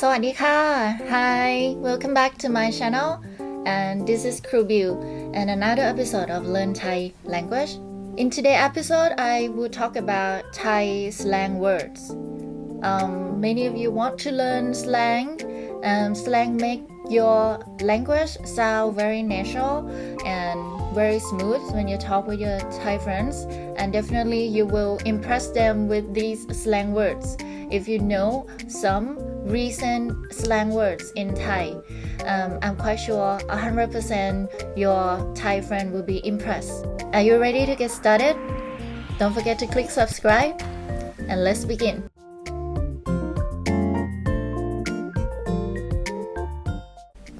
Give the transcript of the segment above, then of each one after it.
สวัสดีค่ะ Hi! Welcome back to my channel and this is Crew and another episode of Learn Thai Language. In today's episode, I will talk about Thai slang words. Um, many of you want to learn slang. Um, slang make your language sound very natural and very smooth when you talk with your Thai friends, and definitely you will impress them with these slang words. If you know some recent slang words in Thai. Um, I'm quite sure 100% your Thai friend will be impressed. Are you ready to get started? Don't forget to click subscribe and let's begin.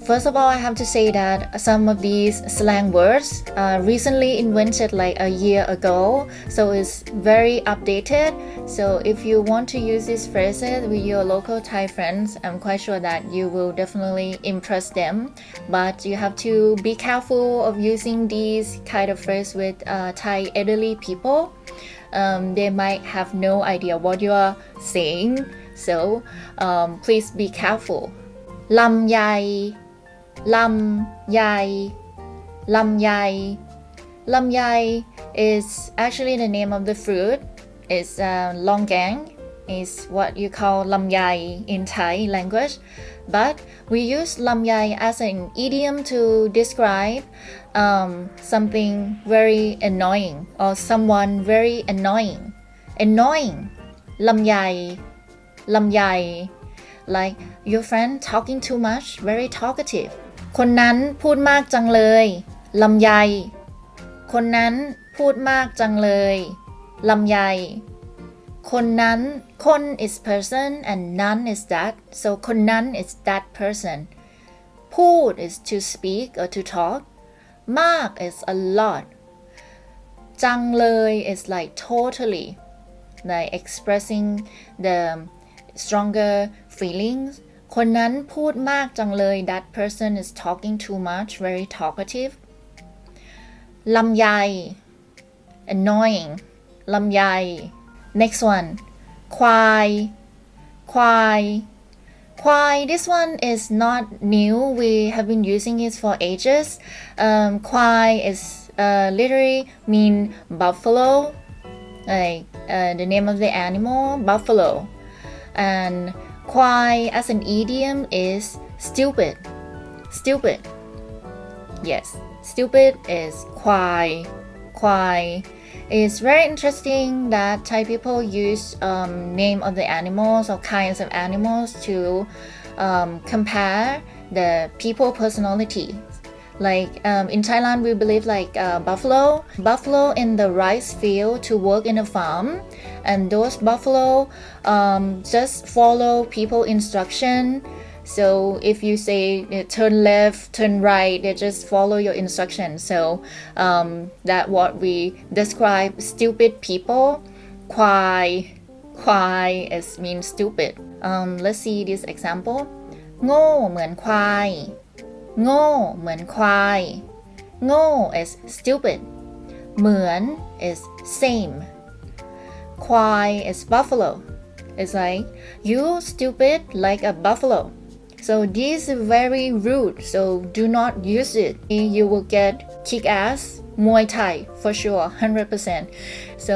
First of all, I have to say that some of these slang words uh, recently invented like a year ago, so it's very updated. So if you want to use these phrases with your local Thai friends, I'm quite sure that you will definitely impress them. But you have to be careful of using these kind of phrases with uh, Thai elderly people. Um, they might have no idea what you are saying, so um, please be careful. ลำไย ลำไย ลำไย ลำไย is actually the name of the fruit. It's uh, longang is what you call ลำไย in Thai language. But we use ลำไย as an idiom to describe um, something very annoying or someone very annoying. Annoying ลำไย ลำไย like your friend talking too much very talkative คนนั้นพูดมากจังเลยลำไย คนนั้นพูดมากจังเลยลำไย คนนั้นคน is person and none is that so คนนั้น is that person พูด is to speak or to talk มาก is a lot จังเลย is like totally like expressing the stronger feelings คนนั้นพูดมากจังเลย that person is talking too much very talkative ลำไย annoying ลำไย next one ควาย ควาย ควาย this one is not new we have been using it for ages um, ควาย is uh, literally mean buffalo like uh, the name of the animal buffalo and kwai as an idiom is stupid. Stupid. Yes stupid is kwai kwai it's very interesting that Thai people use um, name of the animals or kinds of animals to um, compare the people personality like um, in Thailand, we believe like uh, buffalo, buffalo in the rice field to work in a farm, and those buffalo um, just follow people instruction. So if you say uh, turn left, turn right, they just follow your instruction. So um, that what we describe stupid people. Kwai, kwai is means stupid. Um, let's see this example. โง่เหมือนควาย โง่เหมือนควาย โง่ is stupid เหมือน is same ควาย is buffalo it's like you stupid like a buffalo so this is very rude so do not use it you will get kick ass Muay Thai for sure 100% so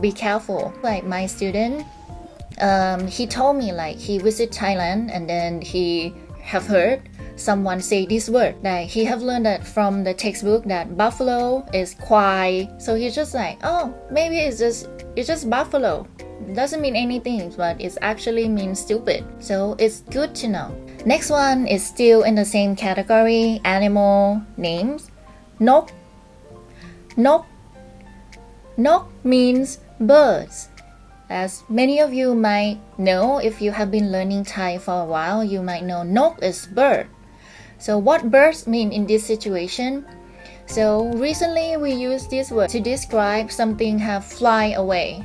be careful like my student um, he told me like he visit Thailand and then he have heard someone say this word. Like he have learned that from the textbook that buffalo is kwai. So he's just like oh maybe it's just it's just buffalo. Doesn't mean anything but it actually means stupid. So it's good to know. Next one is still in the same category animal names. Nok nok nok means birds. As many of you might know if you have been learning thai for a while you might know nok is bird. so what birds mean in this situation so recently we use this word to describe something have fly away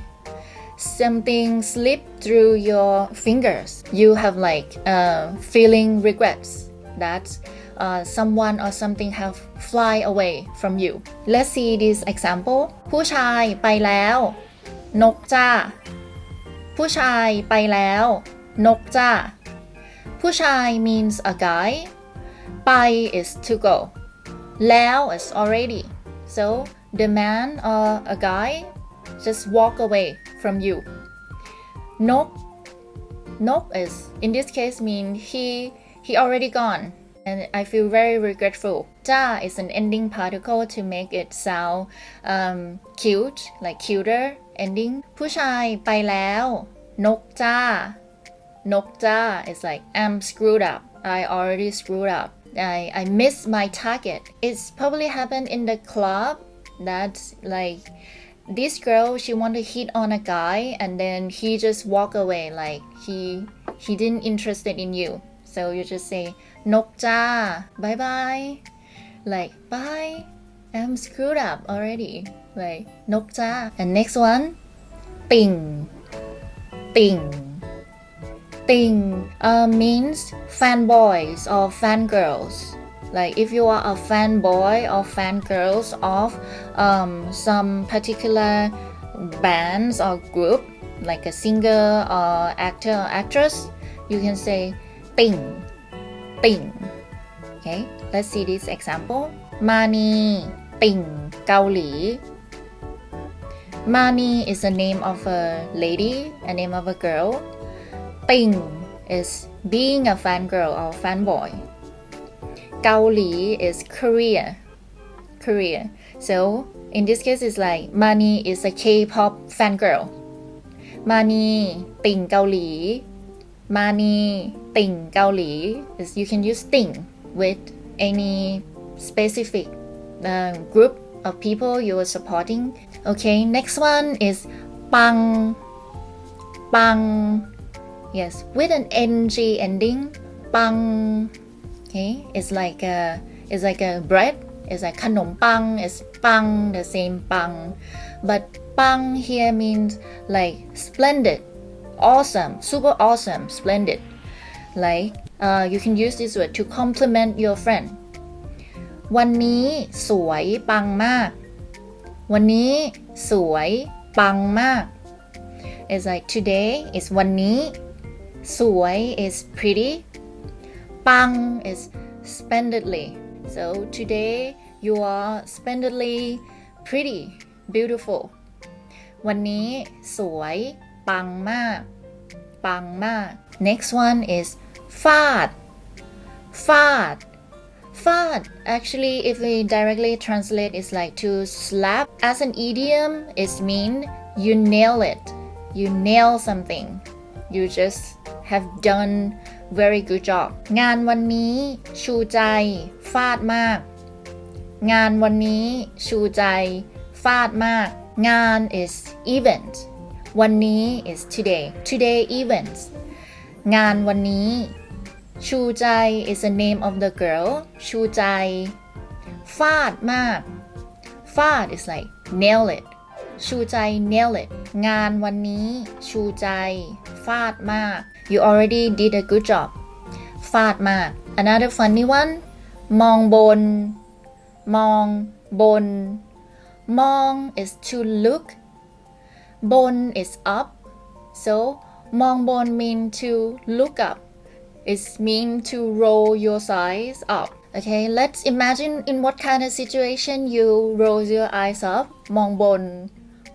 something slip through your fingers you have like uh, feeling regrets that uh, someone or something have fly away from you let's see this example ผู้ชายไปแล้ว นกจ้า ผู้ชายไปแล้ว นกจ้า ผู้ชาย means a guy ไป is to go แล้ว is already so the man or a guy just walk away from you นก Nope is in this case mean he he already gone and I feel very regretful. Ja is an ending particle to make it sound um, cute like cuter ending ผู้ชายไปแล้ว นกจ้า นกจ้า is like I'm screwed up I already screwed up I, I missed my target. It's probably happened in the club that like this girl she want to hit on a guy and then he just walk away like he he didn't interested in you. So you just say nokja bye bye like bye I'm screwed up already like nokja and next one ping ping Thing uh, means fanboys or fangirls. Like if you are a fanboy or fangirls of um, some particular bands or group, like a singer or actor or actress, you can say ting, ting. Okay, let's see this example. Mani ting เกาหลี Mani is the name of a lady, a name of a girl. Ting is being a fangirl or fanboy. Gaoli is Korea. Korea. So in this case, it's like Mani is a K-pop fangirl. Mani Ting Gaoli. Mani Ting Gaoli is you can use Ting with any specific uh, group of people you are supporting. Okay, next one is Bang. Bang. Yes, with an ng ending. Bang. Okay, it's like a it's like a bread. It's like ขนมปัง is ปัง the same ปัง but ปัง here means like splendid, awesome, super awesome, splendid. Like uh, you can use this word to compliment your friend. วันนี้สวยปังมาก วันนี้สวยปังมาก It's like today is วันนี้ สวย is pretty ปัง is splendidly so today you are splendidly pretty beautiful วันนี้สวยปังมาก ปังมาก next one is ฟาด ฟาด Fad actually if we directly translate it's like to slap as an idiom it mean you nail it you nail something you just have done very good job งานวันนี้ชูใจ ฟาดมาก งานวันนี้ชูใจ ฟาดมาก งาน is event วันนี้ is today today events งานวันนี้ ชูใจ is the name of the girl ชูใจ ฟาดมาก ฟาด is like nail it ชูใจ nail it งานวันนี้ ชูใจ ฟาดมาก you already did a good job ฟาดมาก another funny one มองบน มองบน มอง is to look บน is up so มองบน mean to look up It mean to roll your eyes up. Okay, let's imagine in what kind of situation you roll your eyes up. มองบน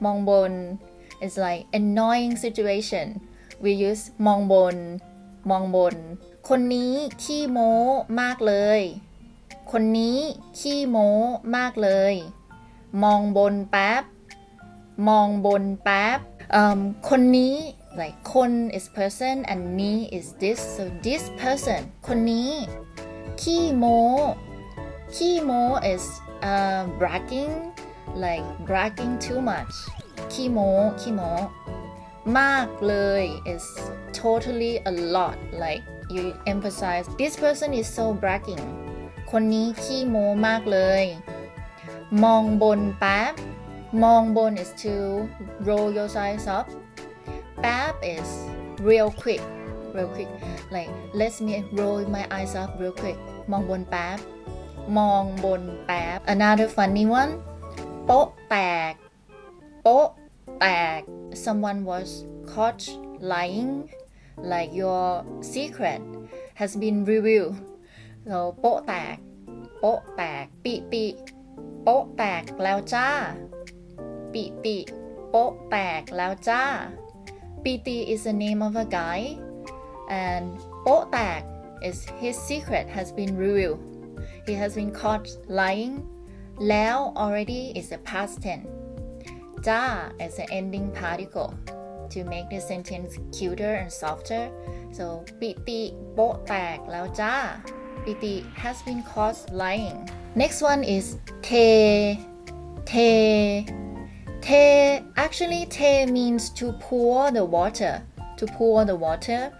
มองบน It's like annoying situation. We use มองบน มองบน คนนี้ขี้โม้มากเลย คนนี้ขี้โม้มากเลย มองบนแป๊บ มองบนแป๊บ คนนี้ like คน is person and นี้ is this so this person คนนี้ขี้โม้ขี้โม้ is uh, bragging like bragging too much ขี้โม้ขี้โม้ มากเลย is totally a lot like you emphasize this person is so bragging คนนี้ขี้โม้มากเลย มองบนแป๊บ มองบน is to roll your eyes up Bab is real quick real quick like let me roll my eyes up real quick มองบนแป๊บ มองบนแป๊บ another funny one โป๊ะแตก โป๊ะ แตก someone was caught lying like your secret has been revealed so โป๊ะแตก โป๊ะแตก ปิปิโป๊ะแตกแล้วจ้า ปิปิโป๊ะแตกแล้วจ้า Piti is the name of a guy and โป๊ะแตก is his secret has been revealed he has been caught lying แล้ว already is a past tense da as an ending particle to make the sentence cuter and softer. So piti botak lao ja. Piti has been caught lying. Next one is te te te. Actually, te means to pour the water. To pour the water.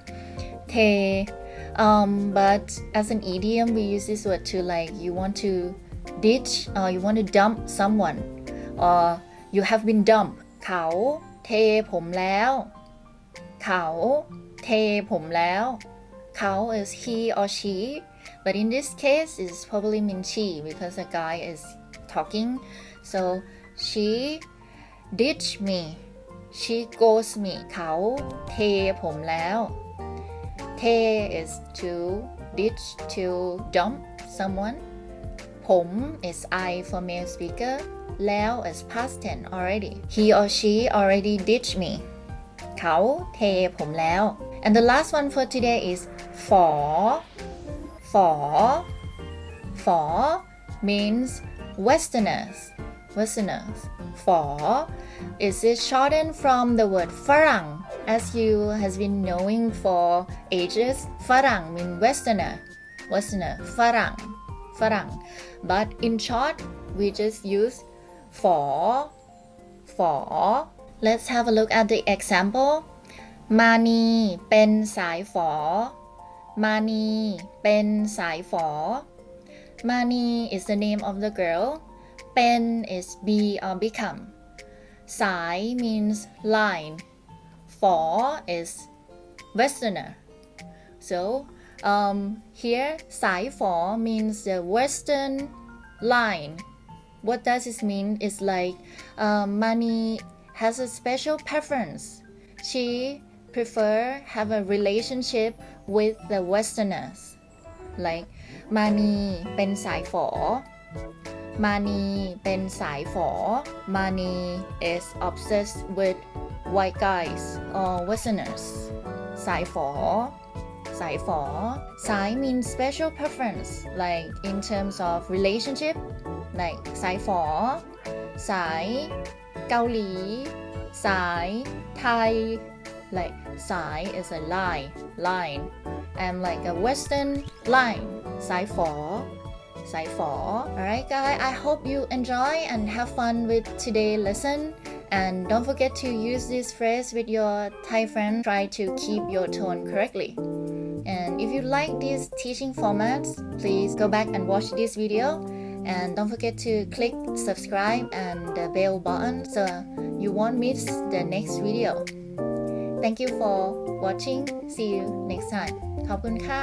Te. Um, but as an idiom, we use this word to like you want to ditch or you want to dump someone or you have been dumped เขาเทผมแล้ว เขาเทผมแล้ว เขา is he or she but in this case it's probably mean she because the guy is talking so she ditch me she goes me เขาเทผมแล้ว เท is to ditch to dump someone ผม is I for male speaker แล้ว is past tense already he or she already ditched me เขาเทผมแล้ว and the last one for today is ฝอ ฝอ ฝอ means westerners westerners ฝอ is it shortened from the word ฝรั่ง as you has been knowing for ages ฝรั่ง mean westerner westerner ฝรั่ง ฝรั่ง but in short we just use ฝอ ฝอ let's have a look at the example มานีเป็นสายฝอ มานีเป็นสายฝอ Mani is the name of the girl. Ben is be or become. Sai means line. For is westerner. So um, here, Sai for means the western line. What does this mean? It's like um, Mani has a special preference. She prefer have a relationship with the westerners. like มานีเป็นสายฝอ มานีเป็นสายฝอ มานี is obsessed with white guys or westerners สายฝอ สายฝอ สาย means special preference like in terms of relationship like สายฝอ สายเกาหลี สายไทย like สาย is a line line and like a western line สายฝอ สายฝอ alright guys I hope you enjoy and have fun with today's lesson and don't forget to use this phrase with your Thai friend try to keep your tone correctly and if you like these teaching formats please go back and watch this video and don't forget to click subscribe and the bell button so you won't miss the next video Thank you for watching. See you next time. ขอบคุณค่ะ